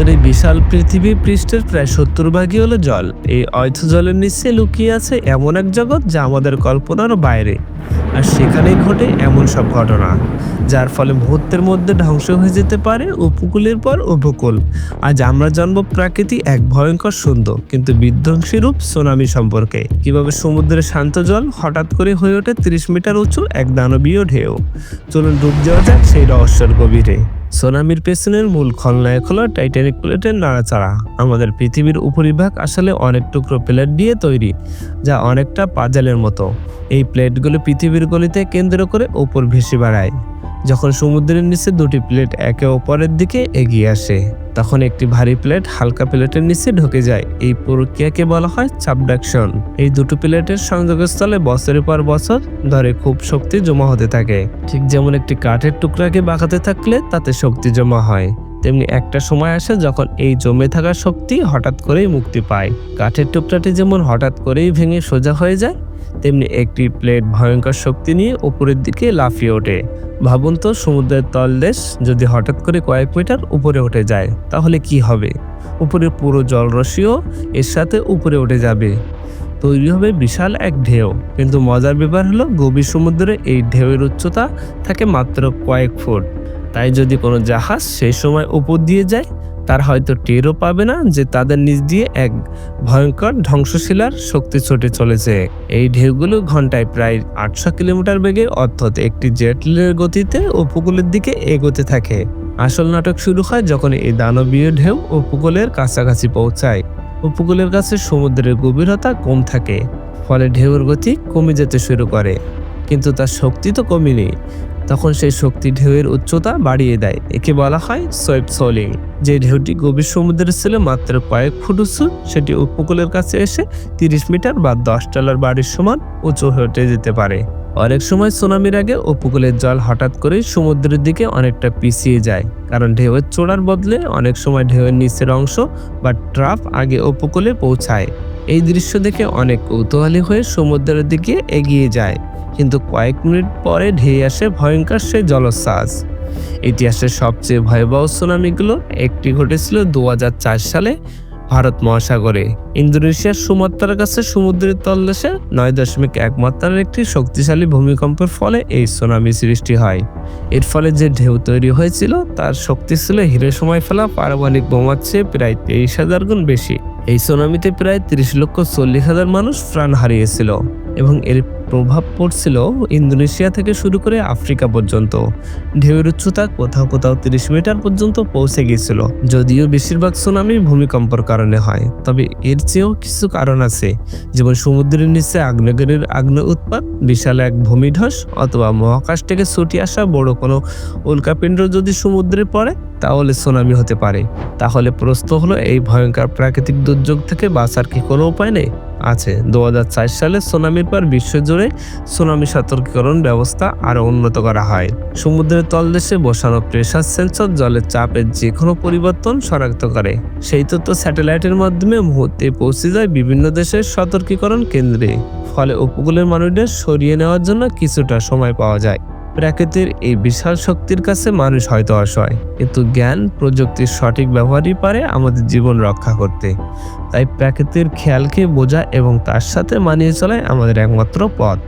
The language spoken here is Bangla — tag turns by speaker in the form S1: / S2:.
S1: আমাদের এই বিশাল পৃথিবী পৃষ্ঠের প্রায় সত্তর ভাগই হলো জল। এই অয়থ জলের নিচে লুকিয়ে আছে এমন এক জগৎ যা আমাদের কল্পনার বাইরে। আর সেখানেই ঘটে এমন সব ঘটনা, যার ফলে মুহূর্তের মধ্যে ধ্বংস হয়ে যেতে পারে উপকূলের পর উপকূল। আজ আমরা জানব প্রকৃতি এক ভয়ঙ্কর সুন্দর, কিন্তু বিধ্বংসী রূপ সুনামি সম্পর্কে। কীভাবে সমুদ্রের শান্ত জল হঠাৎ করে হয়ে ওঠে তিরিশ মিটার উঁচু এক দানবীয় ঢেউ? চলুন ডুব যাওয়া যাক সেই রহস্যের গভীরে। সোনামির পেছনের মূল খলনায়ক হলো টাইটানিক প্লেটের নাড়াচাড়া। আমাদের পৃথিবীর উপরিভাগ আসলে অনেক টুকরো প্লেট দিয়ে তৈরি, যা অনেকটা পাজালের মতো। এই প্লেটগুলো পৃথিবীর গলিতে কেন্দ্র করে ওপর ভেসে বেড়ায়, যখন সমুদ্রের নিচে দুটি প্লেট একে অপরের দিকে এগিয়ে আসে। তখন একটি ভারী প্লেট হালকা প্লেটের নিচে ঢুকে যায়। এই প্রক্রিয়াকে বলা হয় সাবডাকশন। এই দুটো প্লেটের সংযোগস্থলে বছরের পর বছর ধরে খুব শক্তি জমা হতে থাকে। ঠিক যেমন একটি কাঠের টুকরাকে বাঁকাতে থাকলে তাতে শক্তি জমা হয়। তেমনি একটা সময় আসে যখন এই জমে থাকা শক্তি হঠাৎ করেই মুক্তি পায়। কাঠের টুকরাটি যেমন হঠাৎ করেই ভেঙে সোজা হয়ে যায় তেমনি একটি প্লেট ভয়ঙ্কর শক্তি নিয়ে উপরের দিকে লাফিয়ে ওঠে। ভাবুন তো, সমুদ্রের তলদেশ যদি হঠাৎ করে কয়েক মিটার উপরে উঠে যায়, তাহলে কি হবে? উপরের পুরো জলরশিও এর সাথে উপরে উঠে যাবে। তৈরি হবে বিশাল এক ঢেউ। কিন্তু মজার ব্যাপার হলো, গভীর সমুদ্রে এই ঢেউয়ের উচ্চতা থাকে মাত্র কয়েক ফুট। তাই যদি কোনো জাহাজ সেই সময় উপর দিয়ে যায় তার হয়তো টেরও পাবে না যে তাদের নিচ দিয়ে এক ভয়ঙ্কর ধ্বংসশিলার শক্তি ছুটে চলেছে। এই ঢেউগুলো ঘন্টায় প্রায় আটশো কিলোমিটার বেগে অর্থাৎ একটি জেটলের গতিতে উপকূলের দিকে এগোতে থাকে। আসল নাটক শুরু হয় যখন এই দানবীয় ঢেউ উপকূলের কাছাকাছি পৌঁছায়। উপকূলের কাছে সমুদ্রের গভীরতা কম থাকে, ফলে ঢেউর গতি কমে যেতে শুরু করে। কিন্তু তার শক্তি তো কমেনি তখন সেই শক্তি ঢেউয়ের উচ্চতা বাড়িয়ে দেয়। একে বলা হয় সোয়েব সোলিং। যে ঢেউটি গভীর সমুদ্রের ছিল, মাত্র কয়েক ফুট উঁচু, সেটি উপকূলের কাছে এসে তিরিশ মিটার বা দশ ডলার বাড়ির সমান উঁচু হয়ে যেতে পারে। অনেক সময় সুনামির আগে উপকূলের জল হঠাৎ করেই সমুদ্রের দিকে অনেকটা পিছিয়ে যায়, কারণ ঢেউয়ের চোড়ার বদলে অনেক সময় ঢেউয়ের নিচের অংশ বা ট্রাফ আগে উপকূলে পৌঁছায়। এই দৃশ্য দেখে অনেক কৌতূহলী হয়ে সমুদ্রের দিকে এগিয়ে যায়। কিন্তু কয়েক মিনিট পরে ধেয়ে আসে ভয়ঙ্কর সেই জলোচ্ছ্বাস। ইতিহাসের সবচেয়ে ভয়াবহ সুনামিগুলো একটি ঘটেছিল দু হাজার চার সালে ভারত মহাসাগরে। ইন্দোনেশিয়ার সুমাত্রার কাছে সমুদ্রের তলদেশে নয় দশমিক এক মাত্রার একটি শক্তিশালী ভূমিকম্পের ফলে এই সুনামি সৃষ্টি হয়। এর ফলে যে ঢেউ তৈরি হয়েছিল, তার শক্তি ছিল হিরে সময় ফেলা পারমাণবিক বোমার চেয়ে প্রায় তেইশ হাজার গুণ বেশি। এই সুনামিতে প্রায় ত্রিশ লক্ষ চল্লিশ হাজার মানুষ প্রাণ হারিয়েছিল এবং এর প্রভাব পড়ছিল ইন্দোনেশিয়া থেকে শুরু করে আফ্রিকা পর্যন্ত। ঢেউয়ের উচ্চতা কোথাও কোথাও তিরিশ মিটার পর্যন্ত পৌঁছে গিয়েছিল, যদিও বেশিরভাগ সুনামি ভূমিকম্পর কারণে হয়। তবে এর চেয়েও কিছু কারণ আছে, যেমন সমুদ্রের নিচে আগ্নেয়গিরির আগ্নেয় উৎপাত বিশাল এক ভূমিধস অথবা মহাকাশ থেকে ছুটি আসা বড় কোনো উল্কাপিণ্ড যদি সমুদ্রে পড়ে, তাহলে সুনামি হতে পারে। তাহলে প্রশ্ন হলো, এই ভয়ঙ্কর প্রাকৃতিক দুর্যোগ থেকে বাঁচার কি কোনো উপায় নেই? আছে। দু সালে সুনামির পর বিশ্বজুড়ে সুনামি সতর্কীকরণ ব্যবস্থা আরও উন্নত করা হয়। সমুদ্রের তলদেশে বসানো প্রেসার সেন্সর জলের চাপের যে কোনো পরিবর্তন শনাক্ত করে। সেই তথ্য স্যাটেলাইটের মাধ্যমে মুহূর্তে পৌঁছে যায় বিভিন্ন দেশের সতর্কীকরণ কেন্দ্রে। ফলে উপকূলের মানুষদের সরিয়ে নেওয়ার জন্য কিছুটা সময় পাওয়া যায়। প্রাকৃতির এই বিশাল শক্তির কাছে মানুষ হয়তো অসহায়। কিন্তু জ্ঞান, প্রযুক্তির সঠিক ব্যবহারই পারে আমাদের জীবন রক্ষা করতে। তাই প্রাকৃতির খেয়ালকে বোঝা এবং তার সাথে মানিয়ে চলাই আমাদের একমাত্র পথ।